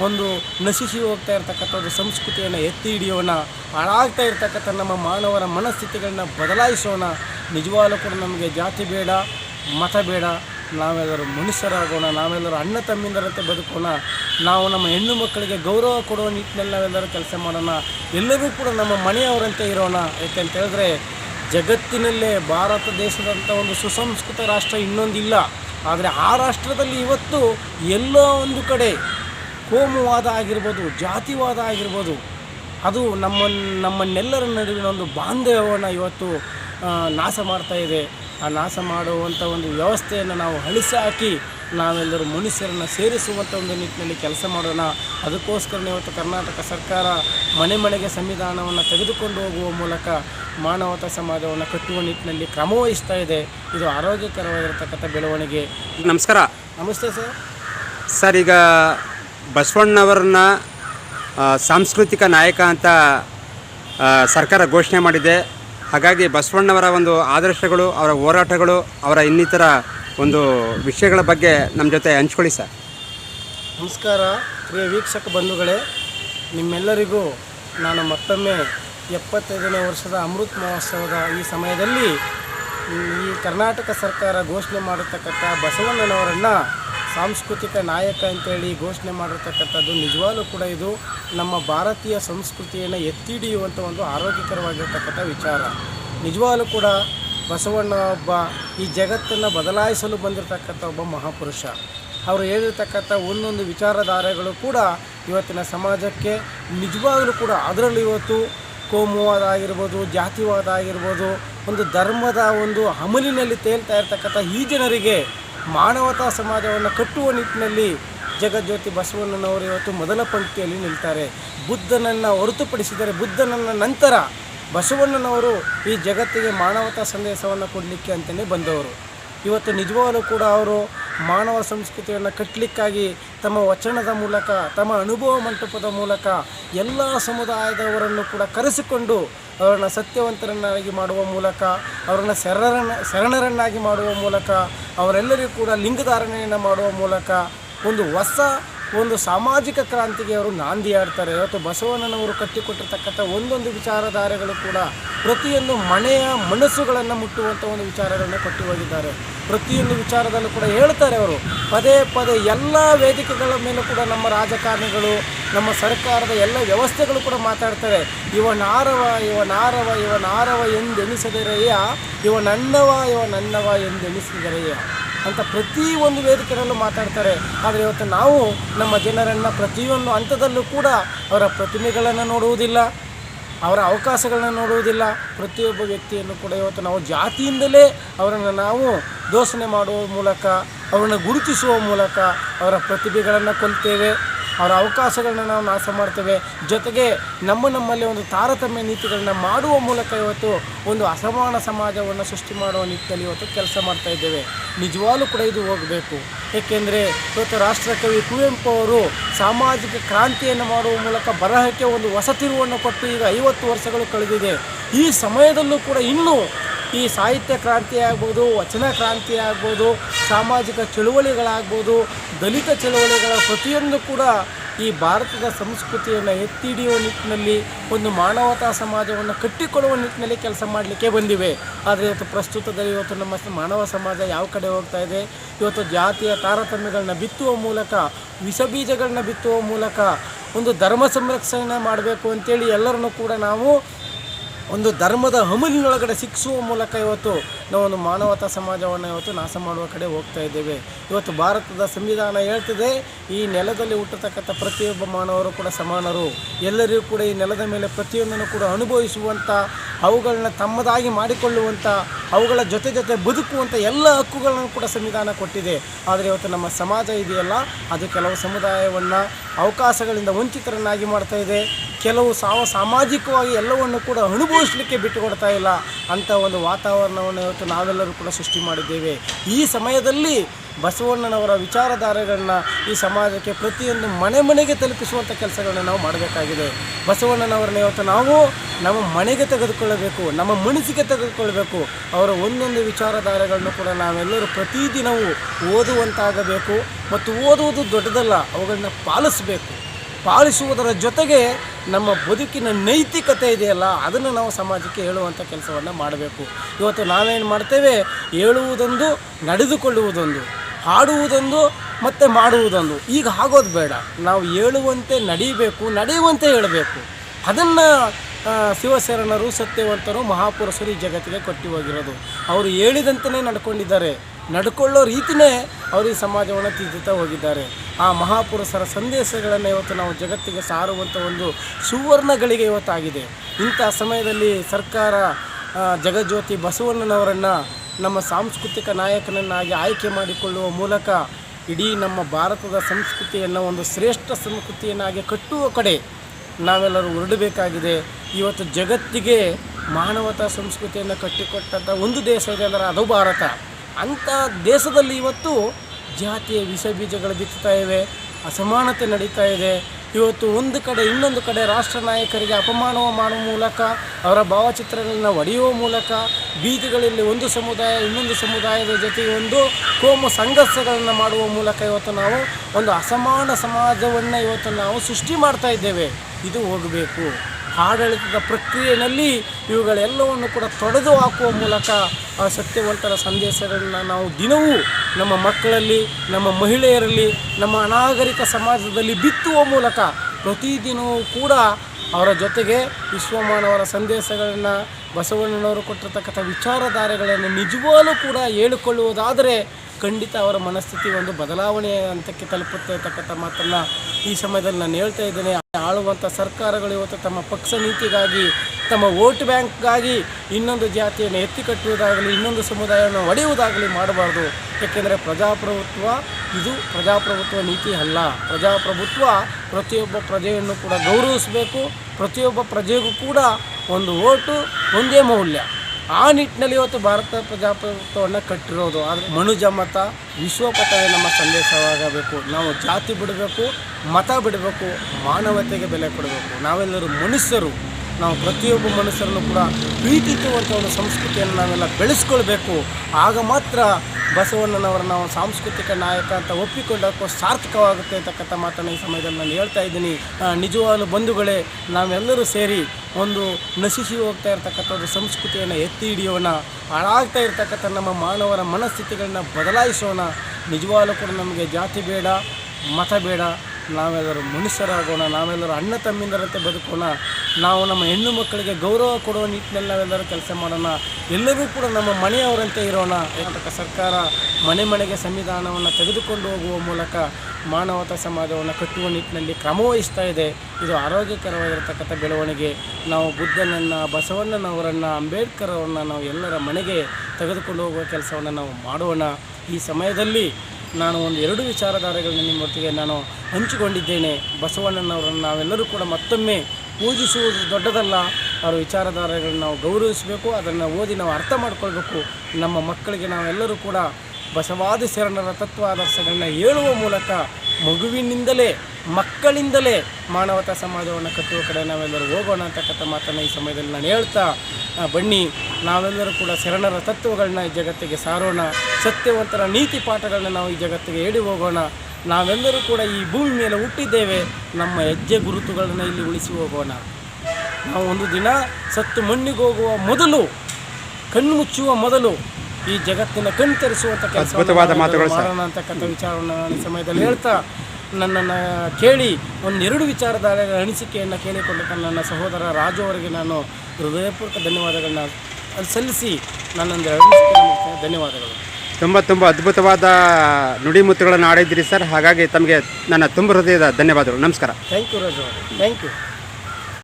ಒಂದು ನಶಿಸಿ ಹೋಗ್ತಾ ಇರ್ತಕ್ಕಂಥ ಒಂದು ಸಂಸ್ಕೃತಿಯನ್ನು ಎತ್ತಿ ಹಿಡಿಯೋಣ, ಹಾಳಾಗ್ತಾ ಇರ್ತಕ್ಕಂಥ ನಮ್ಮ ಮಾನವರ ಮನಸ್ಥಿತಿಗಳನ್ನ ಬದಲಾಯಿಸೋಣ. ನಿಜವಾಗಲೂ ಕೂಡ ನಮಗೆ ಜಾತಿ ಬೇಡ, ಮತ ಬೇಡ. ನಾವೆಲ್ಲರೂ ಮನುಷ್ಯರಾಗೋಣ, ನಾವೆಲ್ಲರೂ ಅಣ್ಣ ತಮ್ಮಿಂದರಂತೆ ಬದುಕೋಣ. ನಾವು ನಮ್ಮ ಹೆಣ್ಣು ಮಕ್ಕಳಿಗೆ ಗೌರವ ಕೊಡುವ ನಿಟ್ಟಿನಲ್ಲಿ ನಾವೆಲ್ಲರೂ ಕೆಲಸ ಮಾಡೋಣ. ಎಲ್ಲರೂ ಕೂಡ ನಮ್ಮ ಮನೆಯವರಂತೆ ಇರೋಣ. ಯಾಕೆಂತ ಹೇಳಿದ್ರೆ, ಜಗತ್ತಿನಲ್ಲೇ ಭಾರತ ದೇಶದಂಥ ಒಂದು ಸುಸಂಸ್ಕೃತ ರಾಷ್ಟ್ರ ಇನ್ನೊಂದಿಲ್ಲ. ಆದರೆ ಆ ರಾಷ್ಟ್ರದಲ್ಲಿ ಇವತ್ತು ಎಲ್ಲೋ ಒಂದು ಕಡೆ ಕೋಮುವಾದ ಆಗಿರ್ಬೋದು ಜಾತಿವಾದ ಆಗಿರ್ಬೋದು ಅದು ನಮ್ಮ ನಮ್ಮನ್ನೆಲ್ಲರ ನಡುವಿನ ಒಂದು ಬಾಂಧವ್ಯವನ್ನು ಇವತ್ತು ನಾಶ ಮಾಡ್ತಾ ಇದೆ. ಆ ನಾಶ ಮಾಡುವಂಥ ಒಂದು ವ್ಯವಸ್ಥೆಯನ್ನು ನಾವು ಅಳಿಸಿ ಹಾಕಿ ನಾವೆಲ್ಲರೂ ಮನುಷ್ಯರನ್ನು ಸೇರಿಸುವಂಥ ಒಂದು ನಿಟ್ಟಿನಲ್ಲಿ ಕೆಲಸ ಮಾಡೋಣ. ಅದಕ್ಕೋಸ್ಕರ ಇವತ್ತು ಕರ್ನಾಟಕ ಸರ್ಕಾರ ಮನೆ ಮನೆಗೆ ಸಂವಿಧಾನವನ್ನು ತೆಗೆದುಕೊಂಡು ಹೋಗುವ ಮೂಲಕ ಮಾನವತಾ ಸಮಾಜವನ್ನು ಕಟ್ಟುವ ನಿಟ್ಟಿನಲ್ಲಿ ಕ್ರಮವಹಿಸ್ತಾ ಇದೆ. ಇದು ಆರೋಗ್ಯಕರವಾಗಿರತಕ್ಕಂಥ ಬೆಳವಣಿಗೆ. ನಮಸ್ಕಾರ. ನಮಸ್ತೆ ಸರ್. ಸರ್ ಈಗ ಬಸವಣ್ಣವರನ್ನ ಸಾಂಸ್ಕೃತಿಕ ನಾಯಕ ಅಂತ ಸರ್ಕಾರ ಘೋಷಣೆ ಮಾಡಿದೆ. ಹಾಗಾಗಿ ಬಸವಣ್ಣವರ ಒಂದು ಆದರ್ಶಗಳು, ಅವರ ಹೋರಾಟಗಳು, ಅವರ ಇನ್ನಿತರ ಒಂದು ವಿಷಯಗಳ ಬಗ್ಗೆ ನಮ್ಮ ಜೊತೆ ಹಂಚ್ಕೊಳ್ಳಿ ಸರ್. ನಮಸ್ಕಾರ, ಪ್ರಿಯ ವೀಕ್ಷಕ ಬಂಧುಗಳೇ. ನಿಮ್ಮೆಲ್ಲರಿಗೂ ನಾನು ಮತ್ತೊಮ್ಮೆ ಎಪ್ಪತ್ತೈದನೇ ವರ್ಷದ ಅಮೃತ್ ಮಹೋತ್ಸವದ ಈ ಸಮಯದಲ್ಲಿ ಈ ಕರ್ನಾಟಕ ಸರ್ಕಾರ ಘೋಷಣೆ ಮಾಡತಕ್ಕಂಥ ಬಸವಣ್ಣನವರನ್ನು ಸಾಂಸ್ಕೃತಿಕ ನಾಯಕ ಅಂತೇಳಿ ಘೋಷಣೆ ಮಾಡಿರ್ತಕ್ಕಂಥದ್ದು ನಿಜವಾಗ್ಲೂ ಕೂಡ ಇದು ನಮ್ಮ ಭಾರತೀಯ ಸಂಸ್ಕೃತಿಯನ್ನು ಎತ್ತಿ ಹಿಡಿಯುವಂಥ ಒಂದು ಆರೋಗ್ಯಕರವಾಗಿರ್ತಕ್ಕಂಥ ವಿಚಾರ. ನಿಜವಾಗ್ಲೂ ಕೂಡ ಬಸವಣ್ಣ ಒಬ್ಬ ಈ ಜಗತ್ತನ್ನು ಬದಲಾಯಿಸಲು ಬಂದಿರತಕ್ಕಂಥ ಒಬ್ಬ ಮಹಾಪುರುಷ. ಅವರು ಹೇಳಿರ್ತಕ್ಕಂಥ ಒಂದೊಂದು ವಿಚಾರಧಾರೆಗಳು ಕೂಡ ಇವತ್ತಿನ ಸಮಾಜಕ್ಕೆ ನಿಜವಾಗಲೂ ಕೂಡ ಅದರಲ್ಲಿ ಇವತ್ತು ಕೋಮುವಾದ ಆಗಿರ್ಬೋದು, ಜಾತಿವಾದ ಆಗಿರ್ಬೋದು, ಒಂದು ಧರ್ಮದ ಒಂದು ಅಮಲಿನಲ್ಲಿ ತೇಲ್ತಾ ಇರ್ತಕ್ಕಂಥ ಈ ಜನರಿಗೆ ಮಾನವತಾ ಸಮಾಜವನ್ನು ಕಟ್ಟುವ ನಿಟ್ಟಿನಲ್ಲಿ ಜಗಜ್ಯೋತಿ ಬಸವಣ್ಣನವರು ಇವತ್ತು ಮೊದಲ ಪಂಕ್ತಿಯಲ್ಲಿ ನಿಲ್ತಾರೆ. ಬುದ್ಧನನ್ನು ಹೊರತುಪಡಿಸಿದರೆ ಬುದ್ಧನನ್ನ ನಂತರ ಬಸವಣ್ಣನವರು ಈ ಜಗತ್ತಿಗೆ ಮಾನವತಾ ಸಂದೇಶವನ್ನು ಕೊಡಲಿಕ್ಕೆ ಅಂತಲೇ ಬಂದವರು. ಇವತ್ತು ನಿಜವಾಗಲೂ ಕೂಡ ಅವರು ಮಾನವ ಸಂಸ್ಕೃತಿಯನ್ನು ಕಟ್ಟಲಿಕ್ಕಾಗಿ ತಮ್ಮ ವಚನದ ಮೂಲಕ, ತಮ್ಮ ಅನುಭವ ಮಂಟಪದ ಮೂಲಕ ಎಲ್ಲ ಸಮುದಾಯದವರನ್ನು ಕೂಡ ಕರೆಸಿಕೊಂಡು ಅವರನ್ನು ಸತ್ಯವಂತರನ್ನಾಗಿ ಮಾಡುವ ಮೂಲಕ, ಅವರನ್ನು ಶರಣರನ್ನ, ಶರಣರನ್ನಾಗಿ ಮಾಡುವ ಮೂಲಕ ಅವರೆಲ್ಲರಿಗೂ ಕೂಡ ಲಿಂಗಧಾರಣೆಯನ್ನು ಮಾಡುವ ಮೂಲಕ ಒಂದು ಹೊಸ ಒಂದು ಸಾಮಾಜಿಕ ಕ್ರಾಂತಿಗೆ ಅವರು ನಾಂದಿ ಆಡ್ತಾರೆ. ಇವತ್ತು ಬಸವಣ್ಣನವರು ಕಟ್ಟಿಕೊಟ್ಟಿರ್ತಕ್ಕಂಥ ಒಂದೊಂದು ವಿಚಾರಧಾರೆಗಳು ಕೂಡ ಪ್ರತಿಯೊಂದು ಮನೆಯ ಮನಸ್ಸುಗಳನ್ನು ಮುಟ್ಟುವಂಥ ಒಂದು ವಿಚಾರಗಳನ್ನು ಕೊಟ್ಟು ಹೋಗಿದ್ದಾರೆ. ಪ್ರತಿಯೊಂದು ವಿಚಾರದಲ್ಲೂ ಕೂಡ ಹೇಳ್ತಾರೆ ಅವರು. ಪದೇ ಪದೇ ಎಲ್ಲ ವೇದಿಕೆಗಳ ಮೇಲೂ ಕೂಡ ನಮ್ಮ ರಾಜಕಾರಣಿಗಳು, ನಮ್ಮ ಸರ್ಕಾರದ ಎಲ್ಲ ವ್ಯವಸ್ಥೆಗಳು ಕೂಡ ಮಾತಾಡ್ತಾರೆ. ಇವ ನಾರವ ಇವ ನಾರವ ಇವನಾರವ ಇವ ನನ್ನವ ಇವ ನನ್ನವ ಎಂದೆನಿಸಿದರೆಯ? ಅಂತ ಪ್ರತಿ ಒಂದು ವೇದಿಕೆಯಲ್ಲೂ ಮಾತಾಡ್ತಾರೆ. ಆದರೆ ಇವತ್ತು ನಾವು ನಮ್ಮ ಜನರನ್ನು ಪ್ರತಿಯೊಂದು ಹಂತದಲ್ಲೂ ಕೂಡ ಅವರ ಪ್ರತಿಮೆಗಳನ್ನು ನೋಡುವುದಿಲ್ಲ, ಅವರ ಅವಕಾಶಗಳನ್ನು ನೋಡುವುದಿಲ್ಲ. ಪ್ರತಿಯೊಬ್ಬ ವ್ಯಕ್ತಿಯನ್ನು ಕೂಡ ಇವತ್ತು ನಾವು ಜಾತಿಯಿಂದಲೇ ಅವರನ್ನು ನಾವು ದೋಷಣೆ ಮಾಡುವ ಮೂಲಕ, ಅವರನ್ನು ಗುರುತಿಸುವ ಮೂಲಕ ಅವರ ಪ್ರತಿಭೆಗಳನ್ನು ಕೊಲ್ತೇವೆ ಅವರ ಅವಕಾಶಗಳನ್ನ ನಾವು ನಾಶ ಮಾಡ್ತೇವೆ. ಜೊತೆಗೆ ನಮ್ಮ ನಮ್ಮಲ್ಲಿ ಒಂದು ತಾರತಮ್ಯ ನೀತಿಗಳನ್ನ ಮಾಡುವ ಮೂಲಕ ಇವತ್ತು ಒಂದು ಅಸಮಾನ ಸಮಾಜವನ್ನು ಸೃಷ್ಟಿ ಮಾಡುವ ನಿಟ್ಟಿನಲ್ಲಿ ಇವತ್ತು ಕೆಲಸ ಮಾಡ್ತಾ ಇದ್ದೇವೆ. ನಿಜವಾಗ್ಲೂ ಕೂಡ ಇದು ಹೋಗಬೇಕು. ಏಕೆಂದರೆ ಇವತ್ತು ರಾಷ್ಟ್ರಕವಿ ಕುವೆಂಪು ಅವರು ಸಾಮಾಜಿಕ ಕ್ರಾಂತಿಯನ್ನು ಮಾಡುವ ಮೂಲಕ ಬರಹಕ್ಕೆ ಒಂದು ಹೊಸ ತಿರುವನ್ನು ಕೊಟ್ಟು ಈಗ ಐವತ್ತು ವರ್ಷಗಳು ಕಳೆದಿದೆ. ಈ ಸಮಯದಲ್ಲೂ ಕೂಡ ಇನ್ನೂ ಈ ಸಾಹಿತ್ಯ ಕ್ರಾಂತಿ ಆಗ್ಬೋದು, ವಚನ ಕ್ರಾಂತಿ ಆಗ್ಬೋದು, ಸಾಮಾಜಿಕ ಚಳುವಳಿಗಳಾಗ್ಬೋದು ದಲಿತ ಚಳುವಳಿಗಳ ಪ್ರತಿಯೊಂದು ಕೂಡ ಈ ಭಾರತದ ಸಂಸ್ಕೃತಿಯನ್ನು ಎತ್ತಿ ಹಿಡಿಯುವ ನಿಟ್ಟಿನಲ್ಲಿ ಒಂದು ಮಾನವತಾ ಸಮಾಜವನ್ನು ಕಟ್ಟಿಕೊಡುವ ನಿಟ್ಟಿನಲ್ಲಿ ಕೆಲಸ ಮಾಡಲಿಕ್ಕೆ ಬಂದಿವೆ. ಆದರೆ ಇವತ್ತು ಪ್ರಸ್ತುತದಲ್ಲಿ ಇವತ್ತು ನಮ್ಮ ಮಾನವ ಸಮಾಜ ಯಾವ ಕಡೆ ಹೋಗ್ತಾ ಇದೆ? ಇವತ್ತು ಜಾತಿಯ ತಾರತಮ್ಯಗಳನ್ನ ಬಿತ್ತುವ ಮೂಲಕ ವಿಷ ಬೀಜಗಳನ್ನ ಬಿತ್ತುವ ಮೂಲಕ, ಒಂದು ಧರ್ಮ ಸಂರಕ್ಷಣೆ ಮಾಡಬೇಕು ಅಂತೇಳಿ ಎಲ್ಲರನ್ನು ಕೂಡ ನಾವು ಒಂದು ಧರ್ಮದ ಹಮಲಿನೊಳಗಡೆ ಸಿಕ್ಕಿಸುವ ಮೂಲಕ ಇವತ್ತು ನಾವು ಒಂದು ಮಾನವತಾ ಸಮಾಜವನ್ನು ಇವತ್ತು ನಾಶ ಮಾಡುವ ಕಡೆ ಹೋಗ್ತಾ ಇದ್ದೇವೆ. ಇವತ್ತು ಭಾರತದ ಸಂವಿಧಾನ ಹೇಳ್ತದೆ, ಈ ನೆಲದಲ್ಲಿ ಹುಟ್ಟತಕ್ಕಂಥ ಪ್ರತಿಯೊಬ್ಬ ಮಾನವರು ಕೂಡ ಸಮಾನರು. ಎಲ್ಲರಿಗೂ ಕೂಡ ಈ ನೆಲದ ಮೇಲೆ ಪ್ರತಿಯೊಂದನ್ನು ಕೂಡ ಅನುಭವಿಸುವಂಥ, ಅವುಗಳನ್ನ ತಮ್ಮದಾಗಿ ಮಾಡಿಕೊಳ್ಳುವಂಥ, ಅವುಗಳ ಜೊತೆ ಜೊತೆ ಬದುಕುವಂಥ ಎಲ್ಲ ಹಕ್ಕುಗಳನ್ನು ಕೂಡ ಸಂವಿಧಾನ ಕೊಟ್ಟಿದೆ. ಆದರೆ ಇವತ್ತು ನಮ್ಮ ಸಮಾಜ ಇದೆಯಲ್ಲ, ಅದು ಕೆಲವು ಸಮುದಾಯವನ್ನು ಅವಕಾಶಗಳಿಂದ ವಂಚಿತರನ್ನಾಗಿ ಮಾಡ್ತಾ ಇದೆ. ಕೆಲವು ಸಾವ ಸಾಮಾಜಿಕವಾಗಿ ಎಲ್ಲವನ್ನು ಕೂಡ ಅನುಭವಿಸಲಿಕ್ಕೆ ಬಿಟ್ಟುಕೊಡ್ತಾ ಇಲ್ಲ ಅಂಥ ಒಂದು ವಾತಾವರಣವನ್ನು ಇವತ್ತು ನಾವೆಲ್ಲರೂ ಕೂಡ ಸೃಷ್ಟಿ ಮಾಡಿದ್ದೇವೆ. ಈ ಸಮಯದಲ್ಲಿ ಬಸವಣ್ಣನವರ ವಿಚಾರಧಾರೆಗಳನ್ನ ಈ ಸಮಾಜಕ್ಕೆ ಪ್ರತಿಯೊಂದು ಮನೆ ಮನೆಗೆ ತಲುಪಿಸುವಂಥ ಕೆಲಸಗಳನ್ನ ನಾವು ಮಾಡಬೇಕಾಗಿದೆ. ಬಸವಣ್ಣನವರನ್ನ ಇವತ್ತು ನಾವು ನಮ್ಮ ಮನೆಗೆ ತೆಗೆದುಕೊಳ್ಳಬೇಕು, ನಮ್ಮ ಮನಸ್ಸಿಗೆ ತೆಗೆದುಕೊಳ್ಬೇಕು ಅವರ ಒಂದೊಂದು ವಿಚಾರಧಾರೆಗಳನ್ನು ಕೂಡ ನಾವೆಲ್ಲರೂ ಪ್ರತಿದಿನವೂ ಓದುವಂತಾಗಬೇಕು. ಮತ್ತು ಓದುವುದು ದೊಡ್ಡದಲ್ಲ, ಅವುಗಳನ್ನ ಪಾಲಿಸಬೇಕು. ಪಾಲಿಸುವುದರ ಜೊತೆಗೆ ನಮ್ಮ ಬದುಕಿನ ನೈತಿಕತೆ ಇದೆಯಲ್ಲ, ಅದನ್ನು ನಾವು ಸಮಾಜಕ್ಕೆ ಹೇಳುವಂಥ ಕೆಲಸವನ್ನು ಮಾಡಬೇಕು. ಇವತ್ತು ನಾವೇನು ಮಾಡ್ತೇವೆ? ಹೇಳುವುದೊಂದು, ನಡೆದುಕೊಳ್ಳುವುದೊಂದು, ಹಾಡುವುದೊಂದು, ಮತ್ತು ಮಾಡುವುದೊಂದು. ಈಗ ಆಗೋದು ಬೇಡ. ನಾವು ಹೇಳುವಂತೆ ನಡೀಬೇಕು, ನಡೆಯುವಂತೆ ಹೇಳಬೇಕು. ಅದನ್ನು ಶಿವಶರಣರು, ಸತ್ಯವಂತರು, ಮಹಾಪುರುಷರು ಈ ಜಗತ್ತಿಗೆ ಕೊಟ್ಟು ಹೋಗಿರೋದು. ಅವರು ಹೇಳಿದಂತೆಯೇ ನಡ್ಕೊಂಡಿದ್ದಾರೆ. ನಡ್ಕೊಳ್ಳೋ ರೀತಿಯೇ ಅವರು ಈ ಸಮಾಜವನ್ನು ತಿದ್ದುತ್ತಾ ಹೋಗಿದ್ದಾರೆ. ಆ ಮಹಾಪುರುಷರ ಸಂದೇಶಗಳನ್ನು ಇವತ್ತು ನಾವು ಜಗತ್ತಿಗೆ ಸಾರುವಂಥ ಒಂದು ಸುವರ್ಣಗಳಿಗೆ ಇವತ್ತಾಗಿದೆ. ಇಂಥ ಸಮಯದಲ್ಲಿ ಸರ್ಕಾರ ಜಗಜ್ಯೋತಿ ಬಸವಣ್ಣನವರನ್ನು ನಮ್ಮ ಸಾಂಸ್ಕೃತಿಕ ನಾಯಕನನ್ನಾಗಿ ಆಯ್ಕೆ ಮಾಡಿಕೊಳ್ಳುವ ಮೂಲಕ ಇಡೀ ನಮ್ಮ ಭಾರತದ ಸಂಸ್ಕೃತಿಯನ್ನು ಒಂದು ಶ್ರೇಷ್ಠ ಸಂಸ್ಕೃತಿಯನ್ನಾಗಿ ಕಟ್ಟುವ ಕಡೆ ನಾವೆಲ್ಲರೂ ಹೊರಡಬೇಕಾಗಿದೆ. ಇವತ್ತು ಜಗತ್ತಿಗೆ ಮಾನವತಾ ಸಂಸ್ಕೃತಿಯನ್ನು ಕಟ್ಟಿಕೊಟ್ಟಂಥ ಒಂದು ದೇಶ ಇದೆ ಅಂದರೆ ಅದು ಭಾರತ. ಅಂಥ ದೇಶದಲ್ಲಿ ಇವತ್ತು ಜಾತಿಯ ವಿಷ ಬೀಜಗಳು ಬಿತ್ತುತ್ತಾ ಇವೆ, ಅಸಮಾನತೆ ನಡೀತಾ ಇದೆ. ಇವತ್ತು ಒಂದು ಕಡೆ, ಇನ್ನೊಂದು ಕಡೆ ರಾಷ್ಟ್ರ ನಾಯಕರಿಗೆ ಅಪಮಾನ ಮಾಡುವ ಮೂಲಕ, ಅವರ ಭಾವಚಿತ್ರಗಳನ್ನು ಒಡೆಯುವ ಮೂಲಕ, ಬೀದಿಗಳಲ್ಲಿ ಒಂದು ಸಮುದಾಯ, ಇನ್ನೊಂದು ಸಮುದಾಯದ ಜೊತೆಗೆ ಒಂದು ಕೋಮು ಸಂಘರ್ಷಗಳನ್ನು ಮಾಡುವ ಮೂಲಕ ಇವತ್ತು ನಾವು ಒಂದು ಅಸಮಾನ ಸಮಾಜವನ್ನು ಇವತ್ತು ನಾವು ಸೃಷ್ಟಿ ಮಾಡ್ತಾ ಇದ್ದೇವೆ. ಇದು ಹೋಗಬೇಕು. ಆಡಳಿತದ ಪ್ರಕ್ರಿಯೆಯಲ್ಲಿ ಇವುಗಳೆಲ್ಲವನ್ನು ಕೂಡ ತೊಡೆದು ಹಾಕುವ ಮೂಲಕ ಆ ಸತ್ಯವಂತರ ಸಂದೇಶಗಳನ್ನು ನಾವು ದಿನವೂ ನಮ್ಮ ಮಕ್ಕಳಲ್ಲಿ, ನಮ್ಮ ಮಹಿಳೆಯರಲ್ಲಿ, ನಮ್ಮ ಅನಾಗರಿಕ ಸಮಾಜದಲ್ಲಿ ಬಿತ್ತುವ ಮೂಲಕ ಪ್ರತಿದಿನವೂ ಕೂಡ ಅವರ ಜೊತೆಗೆ ವಿಶ್ವಮಾನವರ ಸಂದೇಶಗಳನ್ನು, ಬಸವಣ್ಣನವರು ಕೊಟ್ಟಿರ್ತಕ್ಕಂಥ ವಿಚಾರಧಾರೆಗಳನ್ನು ನಿಜವಾಗಲೂ ಕೂಡ ಹೇಳಿಕೊಳ್ಳುವುದಾದರೆ ಖಂಡಿತ ಅವರ ಮನಸ್ಥಿತಿ ಒಂದು ಬದಲಾವಣೆ ಹಂತಕ್ಕೆ ತಲುಪುತ್ತೆ ಅಂತಕ್ಕಂಥ ಮಾತನ್ನು ಈ ಸಮಯದಲ್ಲಿ ನಾನು ಹೇಳ್ತಾ ಇದ್ದೇನೆ. ಆಳುವಂಥ ಸರ್ಕಾರಗಳು ಇವತ್ತು ತಮ್ಮ ಪಕ್ಷ ನೀತಿಗಾಗಿ, ತಮ್ಮ ವೋಟ್ ಬ್ಯಾಂಕ್ಗಾಗಿ ಇನ್ನೊಂದು ಜಾತಿಯನ್ನು ಎತ್ತಿ ಕಟ್ಟುವುದಾಗಲಿ, ಇನ್ನೊಂದು ಸಮುದಾಯವನ್ನು ಒಡೆಯುವುದಾಗಲಿ ಮಾಡಬಾರ್ದು. ಏಕೆಂದರೆ ಪ್ರಜಾಪ್ರಭುತ್ವ ಇದು ಪ್ರಜಾಪ್ರಭುತ್ವ ನೀತಿ ಅಲ್ಲ. ಪ್ರಜಾಪ್ರಭುತ್ವ ಪ್ರತಿಯೊಬ್ಬ ಪ್ರಜೆಯನ್ನು ಕೂಡ ಗೌರವಿಸಬೇಕು. ಪ್ರತಿಯೊಬ್ಬ ಪ್ರಜೆಗೂ ಕೂಡ ಒಂದು ಓಟು ಒಂದೇ ಮೌಲ್ಯ. ಆ ನಿಟ್ಟಿನಲ್ಲಿ ಇವತ್ತು ಭಾರತ ಪ್ರಜಾಪ್ರಭುತ್ವವನ್ನು ಕಟ್ಟಿರೋದು. ಆದರೆ ಮನುಜ ಮತ ವಿಶ್ವಪಥವೇ ನಮ್ಮ ಸಂದೇಶವಾಗಬೇಕು. ನಾವು ಜಾತಿ ಬಿಡಬೇಕು ಮತ ಬಿಡಬೇಕು, ಮಾನವತೆಗೆ ಬೆಲೆ ಕೊಡಬೇಕು. ನಾವೆಲ್ಲರೂ ಮನುಷ್ಯರು. ನಾವು ಪ್ರತಿಯೊಬ್ಬ ಮನುಷ್ಯರನ್ನು ಕೂಡ ಪ್ರೀತಿಸುವಂಥ ಒಂದು ಸಂಸ್ಕೃತಿಯನ್ನು ನಾವೆಲ್ಲ ಬೆಳೆಸ್ಕೊಳ್ಬೇಕು. ಆಗ ಮಾತ್ರ ಬಸವಣ್ಣನವರ ನಾವು ಸಾಂಸ್ಕೃತಿಕ ನಾಯಕ ಅಂತ ಒಪ್ಪಿಕೊಂಡಕ್ಕೂ ಸಾರ್ಥಕವಾಗುತ್ತೆ ಅಂತಕ್ಕಂಥ ಮಾತನ್ನು ಈ ಸಮಯದಲ್ಲಿ ನಾನು ಹೇಳ್ತಾ ಇದ್ದೀನಿ. ನಿಜವಾದ ಬಂಧುಗಳೇ, ನಾವೆಲ್ಲರೂ ಸೇರಿ ಒಂದು ನಶಿಸಿ ಹೋಗ್ತಾ ಇರ್ತಕ್ಕಂಥ ಒಂದು ಸಂಸ್ಕೃತಿಯನ್ನು ಎತ್ತಿ ಹಿಡಿಯೋಣ. ಹಾಳಾಗ್ತಾ ಇರ್ತಕ್ಕಂಥ ನಮ್ಮ ಮಾನವರ ಮನಸ್ಥಿತಿಗಳನ್ನ ಬದಲಾಯಿಸೋಣ. ನಿಜವಾಗಲೂ ಕೂಡ ನಮಗೆ ಜಾತಿ ಬೇಡ, ಮತ ಬೇಡ. ನಾವೆಲ್ಲರೂ ಮನುಷ್ಯರಾಗೋಣ, ನಾವೆಲ್ಲರೂ ಅಣ್ಣ ತಮ್ಮಿಂದರಂತೆ ಬದುಕೋಣ, ನಾವು ನಮ್ಮ ಹೆಣ್ಣು ಮಕ್ಕಳಿಗೆ ಗೌರವ ಕೊಡುವ ನಿಟ್ಟಿನಲ್ಲಿ ನಾವೆಲ್ಲರೂ ಕೆಲಸ ಮಾಡೋಣ, ಎಲ್ಲರೂ ಕೂಡ ನಮ್ಮ ಮನೆಯವರಂತೆ ಇರೋಣ. ಕರ್ನಾಟಕ ಸರ್ಕಾರ ಮನೆ ಮನೆಗೆ ಸಂವಿಧಾನವನ್ನು ತೆಗೆದುಕೊಂಡು ಹೋಗುವ ಮೂಲಕ ಮಾನವತಾ ಸಮಾಜವನ್ನು ಕಟ್ಟುವ ನಿಟ್ಟಿನಲ್ಲಿ ಕ್ರಮವಹಿಸ್ತಾ ಇದೆ. ಇದು ಆರೋಗ್ಯಕರವಾಗಿರತಕ್ಕಂಥ ಬೆಳವಣಿಗೆ. ನಾವು ಬುದ್ಧನನ್ನು, ಬಸವಣ್ಣನವರನ್ನು ಅಂಬೇಡ್ಕರ್ ಅವರನ್ನ ನಾವು ಎಲ್ಲರ ಮನೆಗೆ ತೆಗೆದುಕೊಂಡು ಹೋಗುವ ಕೆಲಸವನ್ನು ನಾವು ಮಾಡೋಣ. ಈ ಸಮಯದಲ್ಲಿ ನಾನು ಒಂದು ಎರಡು ವಿಚಾರಧಾರೆಗಳನ್ನ ನಿಮ್ಮೊಟ್ಟಿಗೆ ನಾನು ಹಂಚಿಕೊಂಡಿದ್ದೇನೆ. ಬಸವಣ್ಣನವರನ್ನು ನಾವೆಲ್ಲರೂ ಕೂಡ ಮತ್ತೊಮ್ಮೆ ಪೂಜಿಸುವುದು ದೊಡ್ಡದಲ್ಲ. ಅವರ ವಿಚಾರಧಾರೆಗಳನ್ನ ನಾವು ಗೌರವಿಸಬೇಕು. ಅದನ್ನು ಓದಿ ನಾವು ಅರ್ಥ ಮಾಡಿಕೊಳ್ಬೇಕು. ನಮ್ಮ ಮಕ್ಕಳಿಗೆ ನಾವೆಲ್ಲರೂ ಕೂಡ ಬಸವಾದಿ ಶರಣರ ತತ್ವಾದರ್ಶಗಳನ್ನ ಹೇಳುವ ಮೂಲಕ ಮಗುವಿನಿಂದಲೇ, ಮಕ್ಕಳಿಂದಲೇ ಮಾನವತಾ ಸಮಾಜವನ್ನು ಕಟ್ಟುವ ಕಡೆ ನಾವೆಲ್ಲರೂ ಹೋಗೋಣ ಅಂತಕ್ಕಂಥ ಮಾತನ್ನು ಈ ಸಮಯದಲ್ಲಿ ನಾನು ಹೇಳ್ತಾ ಬನ್ನಿ, ನಾವೆಲ್ಲರೂ ಕೂಡ ಶರಣರ ತತ್ವಗಳನ್ನ ಜಗತ್ತಿಗೆ ಸಾರೋಣ. ಸತ್ಯವಂತರ ನೀತಿ ಪಾಠಗಳನ್ನ ನಾವು ಈ ಜಗತ್ತಿಗೆ ಹೇಳಿ ಹೋಗೋಣ ನಾವೆಲ್ಲರೂ ಕೂಡ ಈ ಭೂಮಿ ಮೇಲೆ ಹುಟ್ಟಿದ್ದೇವೆ ನಮ್ಮ ಹೆಜ್ಜೆ ಗುರುತುಗಳನ್ನು ಇಲ್ಲಿ ಉಳಿಸಿ ಹೋಗೋಣ ನಾವು ಒಂದು ದಿನ ಸತ್ತು ಮಣ್ಣಿಗೆ ಹೋಗುವ ಮೊದಲು ಕಣ್ಣು ಮುಚ್ಚುವ ಮೊದಲು ಈ ಜಗತ್ತಿನ ಕಣ್ಣು ತರಿಸುವಂಥ ಮಾತುಗಳು ಸರ್. ಮಾಡೋಣ ಅಂತಕ್ಕಂಥ ವಿಚಾರವನ್ನು ಸಮಯದಲ್ಲಿ ಹೇಳ್ತಾ ನನ್ನನ್ನು ಕೇಳಿ ಒಂದೆರಡು ವಿಚಾರಧಾರೆಗಳ ಅನಿಸಿಕೆಯನ್ನು ಕೇಳಿಕೊಂಡ ನನ್ನ ಸಹೋದರ ರಾಜು ಅವರಿಗೆ ನಾನು ಹೃದಯಪೂರ್ವಕ ಧನ್ಯವಾದಗಳನ್ನ ಸಲ್ಲಿಸಿ ನನ್ನೊಂದು. ಧನ್ಯವಾದಗಳು ತುಂಬ ತುಂಬ ಅದ್ಭುತವಾದ ನುಡಿಮುತ್ತುಗಳನ್ನು ಆಡಿದ್ದೀರಿ ಸರ್. ಹಾಗಾಗಿ ತಮಗೆ ನನ್ನ ತುಂಬ ಹೃದಯದ ಧನ್ಯವಾದಗಳು. ನಮಸ್ಕಾರ. Thank you Raju. Thank you.